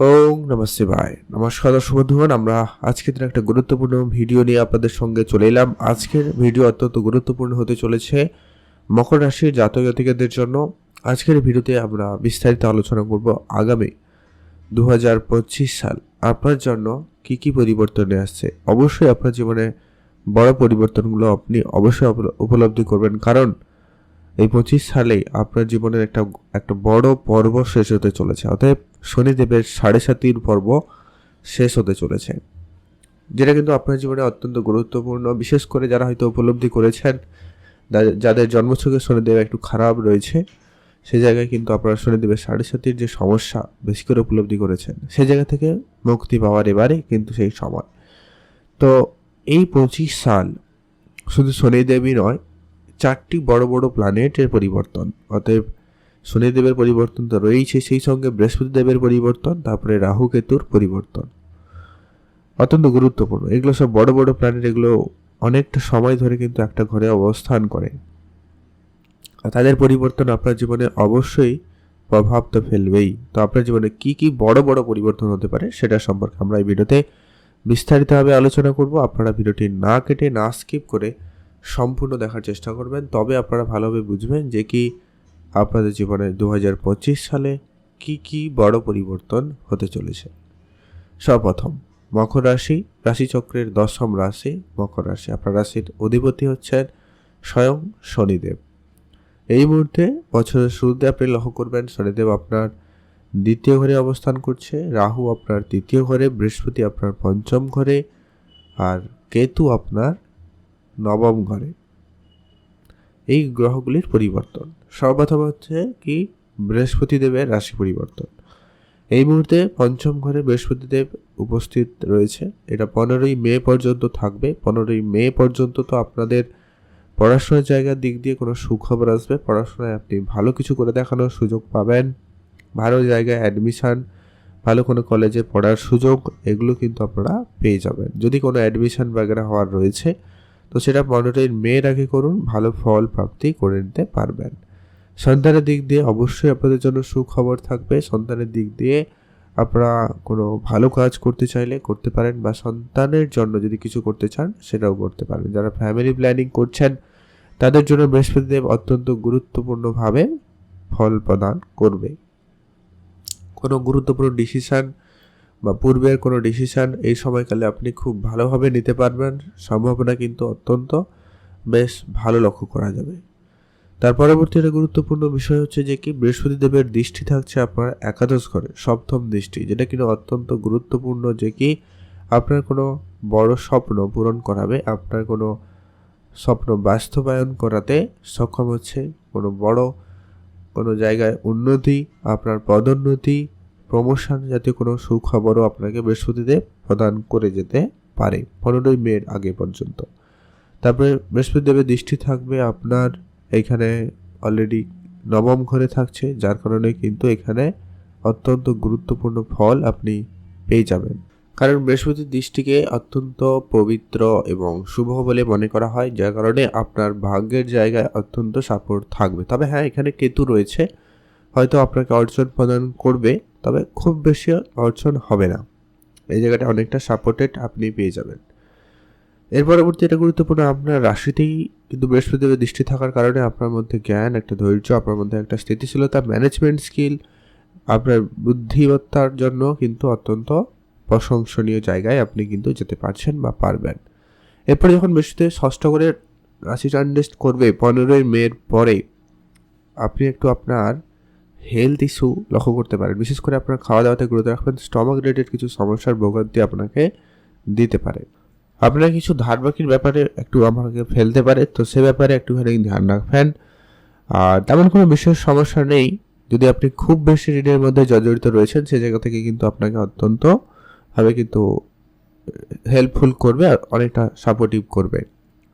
ওং নমস্তে ভাই নমস্কার দর্শক বন্ধুগণ, আমরা আজকের দিন একটা গুরুত্বপূর্ণ ভিডিও নিয়ে আপনাদের সঙ্গে চলে এলাম। আজকের ভিডিও অত্যন্ত গুরুত্বপূর্ণ হতে চলেছে মকর রাশির জাতক জাতিকাদের জন্য। আজকের ভিডিওতে আমরা বিস্তারিত আলোচনা করব আগামী দু হাজার পঁচিশ সাল। আপনার জন্য কি কি পরিবর্তন আসছে? অবশ্যই আপনার জীবনে বড় পরিবর্তনগুলো আপনি অবশ্যই উপলব্ধি করবেন। কারণ এই পঁচিশ সালে আপনার জীবনের একটা একটা বড় পর্ব শেষ হতে চলেছে। অতএব শনিদেবের সাড়ে সাতির পর্ব শেষ হতে চলেছে, যেটা কিন্তু আপনার জীবনে অত্যন্ত গুরুত্বপূর্ণ। বিশেষ করে যারা হয়তো উপলব্ধি করেছেন যাদের জন্মছকে শনিদেব একটু খারাপ রয়েছে, সে জায়গায় কিন্তু আপনারা শনিদেবের সাড়ে সাতির যে সমস্যা বেশি করে উপলব্ধি করেছেন সেই জায়গা থেকে মুক্তি পাওয়ার এবারে কিন্তু সেই সময়। তো এই পঁচিশ সাল শুধু শনিদেবই নয়, চারটি বড় বড় প্ল্যানেটের পরিবর্তন, অতএব শনিদেবের পরিবর্তন তো রয়েছে সেই সঙ্গে বৃহস্পতিদেবের পরিবর্তন, তারপরে রাহু কেতুর পরিবর্তন। অত্যন্ত গুরুত্বপূর্ণ। এগুলো সব বড় বড় প্ল্যানেট, এগুলো অনেকটা সময় ধরে কিন্তু একটা ঘরে অবস্থান করে। তাদের পরিবর্তন আপনার জীবনে অবশ্যই প্রভাব তো ফেলবেই। তো আপনার জীবনে কি কি বড় বড় পরিবর্তন হতে পারে সেটা সম্পর্কে আমরা এই ভিডিওতে বিস্তারিতভাবে আলোচনা করব। আপনারা ভিডিওটি না কেটে, না স্কিপ করে সম্পূর্ণ দেখার চেষ্টা করবেন। তবে আপনারা ভালোভাবে বুঝবেন যে কি আপনাদের জীবনে দু হাজার পঁচিশ সালে কি কি বড় পরিবর্তন হতে চলেছে? সর্বপ্রথম, মকর রাশি, রাশিচক্রের দশম রাশি, মকর রাশি। আপনার রাশির অধিপতি হচ্ছেন স্বয়ং শনিদেব। এই মুহূর্তে বছরের শুরুতে আপনি লক্ষ্য করবেন, শনিদেব আপনার দ্বিতীয় ঘরে অবস্থান করছে, রাহু আপনার তৃতীয় ঘরে, বৃহস্পতি আপনার পঞ্চম ঘরে, আর কেতু আপনার নবম ঘরে। এই গ্রহগুলির পরিবর্তন। সর্বপ্রথম হচ্ছে কি? বৃহস্পতি দেবের রাশি পরিবর্তন। এই মুহূর্তে পঞ্চম ঘরে বৃহস্পতিদেব উপস্থিত রয়েছে। এটা পনেরোই মে পর্যন্ত থাকবে। পনেরোই মে পর্যন্ত তো আপনাদের পড়াশোনার জায়গার দিক দিয়ে কোনো সুখবর আসবে। পড়াশোনায় আপনি ভালো কিছু করে দেখানোর সুযোগ পাবেন। ভালো জায়গায় অ্যাডমিশান ভালো কোনো কলেজে পড়ার সুযোগ, এগুলো কিন্তু আপনারা পেয়ে যাবেন। যদি কোনো অ্যাডমিশান বাগেরা হওয়ার রয়েছে, তো সেটা পনেরোই মেয়ের আগে করুন। ভালো ফল প্রাপ্তি করে নিতে পারবেন। সন্তানের দিক দিয়ে অবশ্যই আপনাদের জন্য সুখবর থাকবে। সন্তানের দিক দিয়ে আপনারা কোনো ভালো কাজ করতে চাইলে করতে পারেন বা সন্তানের জন্য যদি কিছু করতে চান, সেটাও করতে পারেন। যারা ফ্যামিলি প্ল্যানিং করছেন, তাদের জন্য বৃহস্পতিদেব অত্যন্ত গুরুত্বপূর্ণভাবে ফল প্রদান করবে। কোনো গুরুত্বপূর্ণ ডিসিশান বা পূর্বের কোনো ডিসিশান এই সময়কালে আপনি খুব ভালোভাবে নিতে পারবেন। সম্ভাবনা কিন্তু অত্যন্ত বেশ ভালো লক্ষ্য করা যাবে। তার পরবর্তী একটা গুরুত্বপূর্ণ বিষয় হচ্ছে যে কি বৃহস্পতি দেবের দৃষ্টি থাকছে আপনার একাদশ ঘরে, সপ্তম দৃষ্টি, যেটা কিন্তু অত্যন্ত গুরুত্বপূর্ণ যে কি আপনার কোনো বড় স্বপ্ন পূরণ করাবে, আপনার কোনো স্বপ্ন বাস্তবায়ন করাতে সক্ষম হচ্ছে, কোনো বড় কোনো জায়গায় উন্নতি, আপনার পদোন্নতি প্রমোশন জাতীয় কোনো সুখবরও আপনাকে বৃহস্পতিদেব প্রদান করে যেতে পারে, পনেরোই মের আগে পর্যন্ত। তারপরে বৃহস্পতিদেবের দৃষ্টি থাকবে আপনার এখানে অলরেডি নবম ঘরে থাকছে, যার কারণে কিন্তু এখানে অত্যন্ত গুরুত্বপূর্ণ ফল আপনি পেয়ে যাবেন। কারণ বৃহস্পতির দৃষ্টিকে অত্যন্ত পবিত্র এবং শুভ বলে মনে করা হয়, যার কারণে আপনার ভাগ্যের জায়গায় অত্যন্ত সাপোর্ট থাকবে। তবে হ্যাঁ এখানে কেতু রয়েছে, হয়তো আপনাকে অর্জন প্রদান করবে, তবে খুব বেশি অর্জন হবে না। এই জায়গাটা অনেকটা সাপোর্টেড আপনি পেয়ে যাবেন। এর পরবর্তী এটা গুরুত্বপূর্ণ আপনার রাশিতেই কিন্তু বৃহস্পতিদেবের দৃষ্টি থাকার কারণে আপনার মধ্যে জ্ঞান, একটা ধৈর্য, আপনার মধ্যে একটা স্থিতিশীলতা ম্যানেজমেন্ট স্কিল আপনার বুদ্ধিমত্তার জন্য কিন্তু অত্যন্ত প্রশংসনীয় জায়গায় আপনি কিন্তু যেতে পারছেন বা পারবেন। এরপরে যখন বৃহস্পতি ষষ্ঠ করে রাশি ট্রানজেস্ট করবে, পনেরোই মের পরে আপনি একটু আপনার হেলথ ইস্যু লক্ষ্য করতে পারেন। বিশেষ করে আপনার খাওয়া দাওয়াতে গুরুত্ব রাখবেন স্টমাক রিলেটেড কিছু সমস্যার ভোগান্তি আপনাকে দিতে পারে। আপনার কিছু ধার বাকির ব্যাপারে একটু আমাকে ফেলতে পারে, তো সে ব্যাপারে একটুখানি ধ্যান রাখবেন আর তেমন কোনো বিশেষ সমস্যা নেই। যদি আপনি খুব বেশি ঋণের মধ্যে জর্জরিত রয়েছেন, সে জায়গা থেকে কিন্তু আপনাকে অত্যন্ত ভাবে কিন্তু হেল্পফুল করবে আর অনেকটা সাপোর্টিভ করবে।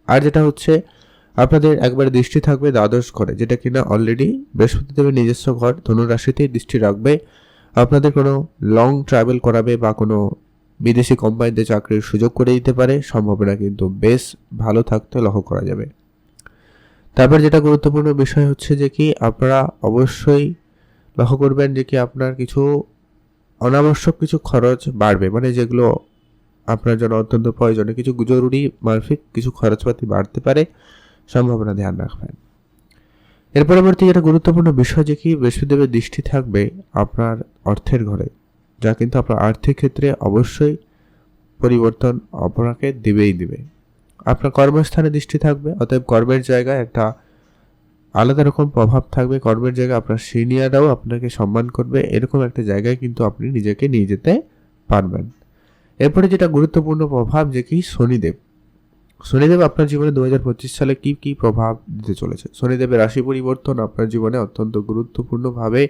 আর যেটা হচ্ছে, আপনাদের একবার দৃষ্টি থাকবে দ্বাদশ ঘরে, যেটা কিনা অলরেডি বৃহস্পতিদেবের নিজস্ব ঘর, ধনুরাশিতেই দৃষ্টি রাখবে। আপনাদের কোনো লং ট্রাভেল করাবে বা কোনো বিদেশি কোম্পানিতে চাকরির সুযোগ করে দিতে পারে, সম্ভাবনা কিন্তু বেশ ভালো থাকতে লক্ষ্য করা যাবে। তারপর যেটা গুরুত্বপূর্ণ বিষয় হচ্ছে যে কি, আপনারা অবশ্যই লক্ষ্য করবেন যে কি আপনার কিছু অনাবশ্যক কিছু খরচ বাড়বে মানে যেগুলো আপনার জন্য অত্যন্ত প্রয়োজনীয়। কিছু জরুরি মাফিক কিছু খরচপাতি বাড়তে পারে, সম্ভাবনা ধ্যান রাখবেন। এর পরবর্তী যেটা গুরুত্বপূর্ণ বিষয় যে কি বৃহস্পতিদেবের দৃষ্টি থাকবে আপনার অর্থের ঘরে। যা কিন্তু আপনার আর্থিক ক্ষেত্রে অবশ্যই পরিবর্তন আপনাকে দিবেই দিবে। আপনার কর্মস্থানে দৃষ্টি থাকবে, অতএব কর্মের জায়গায় একটা আলাদা রকম প্রভাব থাকবে। কর্মের জায়গায় আপনার সিনিয়ররাও আপনাকে সম্মান করবে। এরকম একটা জায়গায় কিন্তু আপনি নিজেকে নিয়ে যেতে পারবেন। এরপরে যেটা গুরুত্বপূর্ণ প্রভাব, যে কি? শনিদেব। শনিদেব আপনার জীবনে দু হাজার পঁচিশ সালে কি কি প্রভাব দিতে চলেছে? শনিদেবের রাশি পরিবর্তন আপনার জীবনে অত্যন্ত গুরুত্বপূর্ণভাবে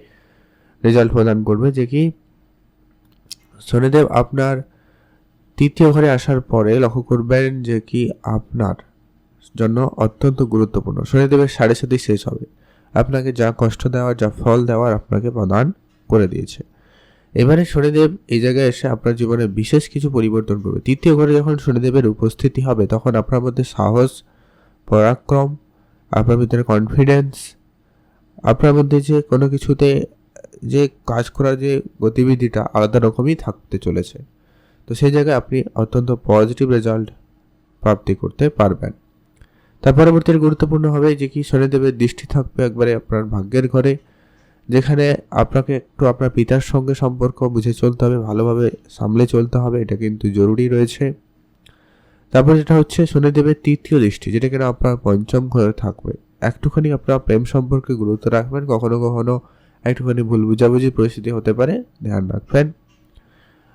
রেজাল্ট প্রদান করবে। যে কি? শনিদেব আপনার তৃতীয় ঘরে আসার পরে লক্ষ্য করবেন যে কি আপনার জন্য অত্যন্ত গুরুত্বপূর্ণ। শনিদেবের সাড়ে সাথে শেষ হবে। আপনাকে যা কষ্ট দেওয়ার যা ফল দেওয়ার আপনাকে প্রদান করে দিয়েছে। এবারে শনিদেব এই জায়গায় এসে আপনার জীবনে বিশেষ কিছু পরিবর্তন করবে। তৃতীয় ঘরে যখন শনিদেবের উপস্থিতি হবে, তখন আপনার মধ্যে সাহস, পরাক্রম, আপনার ভিতরে কনফিডেন্স আপনার মধ্যে যে কোনো কিছুতে যে কাজ করার যে গতিবিধিটা আলাদা রকমই থাকতে চলেছে। তো সেই জায়গায় আপনি অত্যন্ত পজিটিভ রেজাল্ট প্রাপ্তি করতে পারবেন। তার পরবর্তী গুরুত্বপূর্ণ হবে যে কি শনিদেবের দৃষ্টি থাকবে একবারে আপনার ভাগ্যের ঘরে, যেখানে আপনাকে একটু আপনার পিতার সঙ্গে সম্পর্ক বুঝে চলতে হবে, ভালোভাবে সামলে চলতে হবে, এটা কিন্তু জরুরি রয়েছে। তারপর যেটা হচ্ছে শনিদেবের তৃতীয় দৃষ্টি, যেটা কিনা আপনার পঞ্চম ঘরে থাকবে। একটুখানি আপনার প্রেম সম্পর্কে গুরুত্ব রাখবেন, কখনো কখনো একটুখানি ভুল বুঝাবুঝি পরিস্থিতি হতে পারে ধ্যান রাখবেন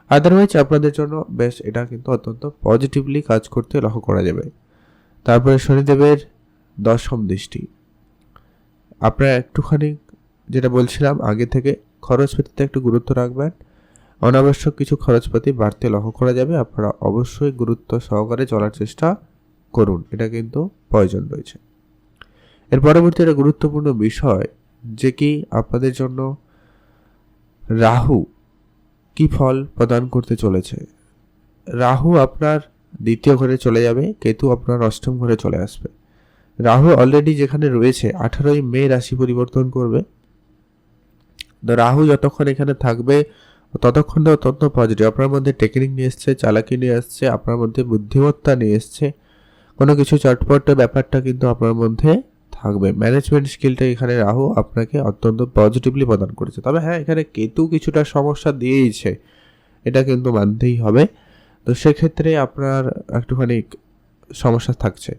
আদারওয়াইজ আপনাদের জন্য বেশ, এটা কিন্তু অত্যন্ত পজিটিভলি কাজ করতে লক্ষ্য করা যাবে। তারপরে শনিদেবের দশম দৃষ্টি। আপনারা একটুখানি যেটা বলছিলাম আগে থেকে, খরচপাতিতে একটু গুরুত্ব রাখবেন। অনাবশ্যক কিছু খরচপাতি বাড়তে লক্ষ্য করা যাবে। আপনারা অবশ্যই গুরুত্ব সহকারে চলার চেষ্টা করুন। এটা কিন্তু প্রয়োজন রয়েছে। এর পরবর্তী একটা গুরুত্বপূর্ণ বিষয় যে কি আপনাদের জন্য রাহু কি ফল প্রদান করতে চলেছে? রাহু আপনার দ্বিতীয় ঘরে চলে যাবে, কেতু আপনার অষ্টম ঘরে চলে আসবে। রাহু অলরেডি যেখানে রয়েছে, আঠারোই মে রাশি পরিবর্তন করবে। রাহু যতক্ষণ এখানে থাকবে, ততক্ষণ অত্যন্ত পজিটিভ আপনার মধ্যে টেকনিক নিয়ে এসছে, চালাকি নিয়ে এসছে, আপনার মধ্যে বুদ্ধিমত্তা নিয়ে এসছে, কোনো কিছু চটপট ব্যাপারটা কিন্তু আপনার মধ্যে থাকবে। ম্যানেজমেন্ট স্কিলটা এখানে রাহু আপনাকে অত্যন্ত পজিটিভলি প্রদান করেছে। তবে হ্যাঁ এখানে কেতু কিছুটা সমস্যা দিয়েইছে। এটা কিন্তু মানতেই হবে। তো সেক্ষেত্রে আপনার একটুখানি সমস্যা থাকছে।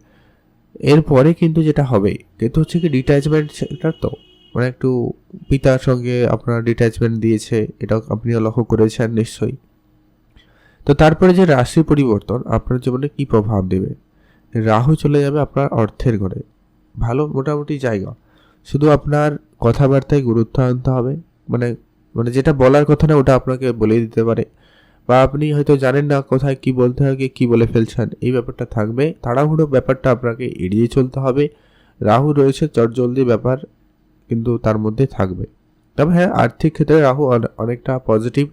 এরপরে কিন্তু যেটা হবে, কেতু হচ্ছে কি ডিট্যাচমেন্ট সেটা তো। মানে একটু পিতার সঙ্গে আপনার ডিট্যাচমেন্ট দিয়েছে, এটাও আপনিও লক্ষ্য করেছেন নিশ্চয়ই। তো তারপরে যে রাশি পরিবর্তন, আপনার জীবনে কি প্রভাব দেবে? রাহু চলে যাবে আপনার অর্থের ঘরে। ভালো মোটামুটি জায়গা। শুধু আপনার কথাবার্তায় গুরুত্ব আনতে হবে। মানে মানে যেটা বলার কথা না, ওটা আপনাকে বলে দিতে পারে। বা আপনি হয়তো জানেন না কোথায় কি বলতে হবে, কি বলে ফেলছেন, এই ব্যাপারটা থাকবে। তাড়াহুড়ো ব্যাপারটা আপনাকে এড়িয়ে চলতে হবে। রাহু রয়েছে, চটজলদি ব্যাপার কিন্তু তার মধ্যে থাকবে। তবে হ্যাঁ আর্থিক ক্ষেত্রে রাহু অনেকটা পজিটিভ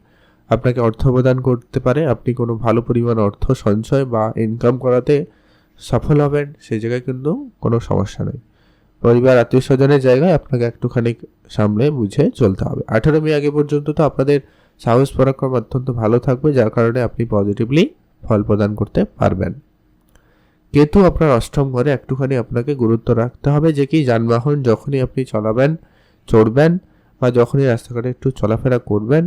আপনাকে অর্থ প্রদান করতে পারে। আপনি কোনো ভালো পরিমাণ অর্থ সঞ্চয় বা ইনকাম করাতে সফল হবেন, সেই জায়গায় কিন্তু কোনো সমস্যা নেই। পরিবার আত্মীয় স্বজনের জায়গায় আপনাকে একটুখানি সামলে বুঝে চলতে হবে। আঠারো মে আগে পর্যন্ত তো আপনাদের সাহস পরাক্রম অত্যন্ত ভালো থাকবে, যার কারণে আপনি পজিটিভলি ফল প্রদান করতে পারবেন। কেতু আপনার অষ্টম ঘরে একটুখানি আপনাকে গুরুত্ব রাখতে হবে, যে কি যানবাহন যখনই আপনি চলাবেন, চড়বেন বা যখনই রাস্তাঘাটে একটু চলাফেরা করবেন,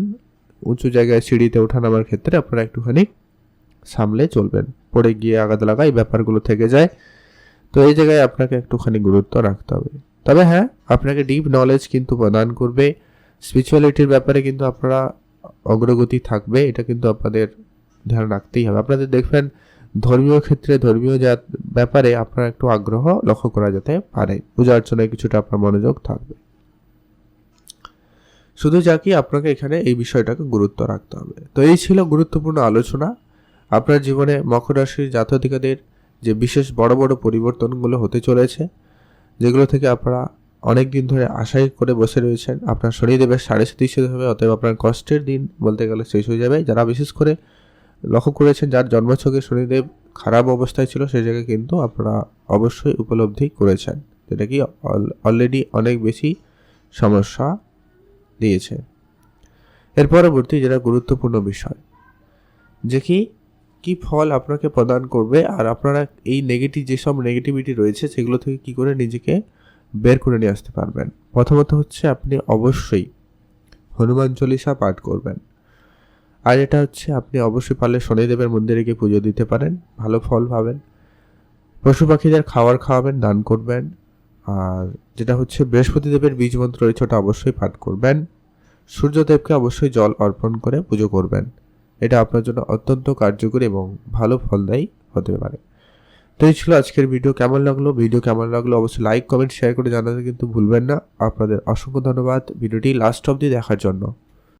উঁচু জায়গায় সিঁড়িতে ওঠা নামার ক্ষেত্রে আপনারা একটুখানি সামলে চলবেন। পড়ে গিয়ে আঘাত লাগা এই ব্যাপারগুলো থেকে যায়। তো এই জায়গায় আপনাকে একটুখানি গুরুত্ব রাখতে হবে। তবে হ্যাঁ আপনাকে ডিপ নলেজ কিন্তু প্রদান করবে। স্পিরিচুয়ালিটির ব্যাপারে কিন্তু আপনারা অগ্রগতি থাকবে, এটা কিন্তু আপনাদের ধ্যান রাখতেই হবে। আপনাদের দেখবেন, ধর্মীয় ক্ষেত্রে, ধর্মীয় জাত ব্যাপারে আপনার একটু আগ্রহ লক্ষ্য করা যেতে পারে। পূজা অর্চনায় কিছুটা আপনার মনোযোগ থাকবে। শুধু যা কি, আপনাকে এখানে এই বিষয়টাকে গুরুত্ব রাখতে হবে। তো এই ছিল গুরুত্বপূর্ণ আলোচনা। আপনার জীবনে মকর রাশির জাতধিকাদের যে বিশেষ বড় বড় পরিবর্তনগুলো হতে চলেছে, যেগুলো থেকে আপনারা অনেক দিন ধরে আশাই করে বসে রয়েছেন, আপনার শনিদেবের সাড়ে সাতিশ হবে, অতএব আপনার কষ্টের দিন বলতে গেলে শেষ হয়ে যাবে। যারা বিশেষ করে লক্ষ্য করেছেন যার জন্মছকে শনিদেব খারাপ অবস্থায় ছিল সেই জায়গায় কিন্তু আপনারা অবশ্যই উপলব্ধি করেছেন, যেটা কি অলরেডি অনেক বেশি সমস্যা দিয়েছে। এর পরবর্তী যেটা গুরুত্বপূর্ণ বিষয়, যে কি কি ফল আপনাকে প্রদান করবে আর আপনারা এই নেগেটিভ যেসব নেগেটিভিটি রয়েছে সেগুলো থেকে কি করে নিজেকে বের করে নিয়ে আসতে পারবেন? প্রথমত হচ্ছে আপনি অবশ্যই হনুমান চল্লিশা পাঠ করবেন। আর এটা হচ্ছে আপনি অবশ্যই পারলে শনিদেবের মন্দিরে গিয়ে পুজো দিতে পারেন, ভালো ফল পাবেন। পশু পাখিদের খাবার খাওয়াবেন, দান করবেন। আর যেটা হচ্ছে বৃহস্পতিদেবের বীজ মন্ত্র রয়েছে ওটা অবশ্যই পাঠ করবেন। সূর্যদেবকে অবশ্যই জল অর্পণ করে পুজো করবেন। এটা আপনার জন্য অত্যন্ত কার্যকরী এবং ভালো ফলদায়ী হতে পারে। তো এই ছিল আজকের ভিডিও, কেমন লাগল? ভিডিও কেমন লাগল অবশ্যই লাইক কমেন্ট শেয়ার করে জানাতে কিন্তু ভুলবেন না। আপনাদের অসংখ্য ধন্যবাদ। ভিডিওটি লাস্ট অবধি দেখার জন্য।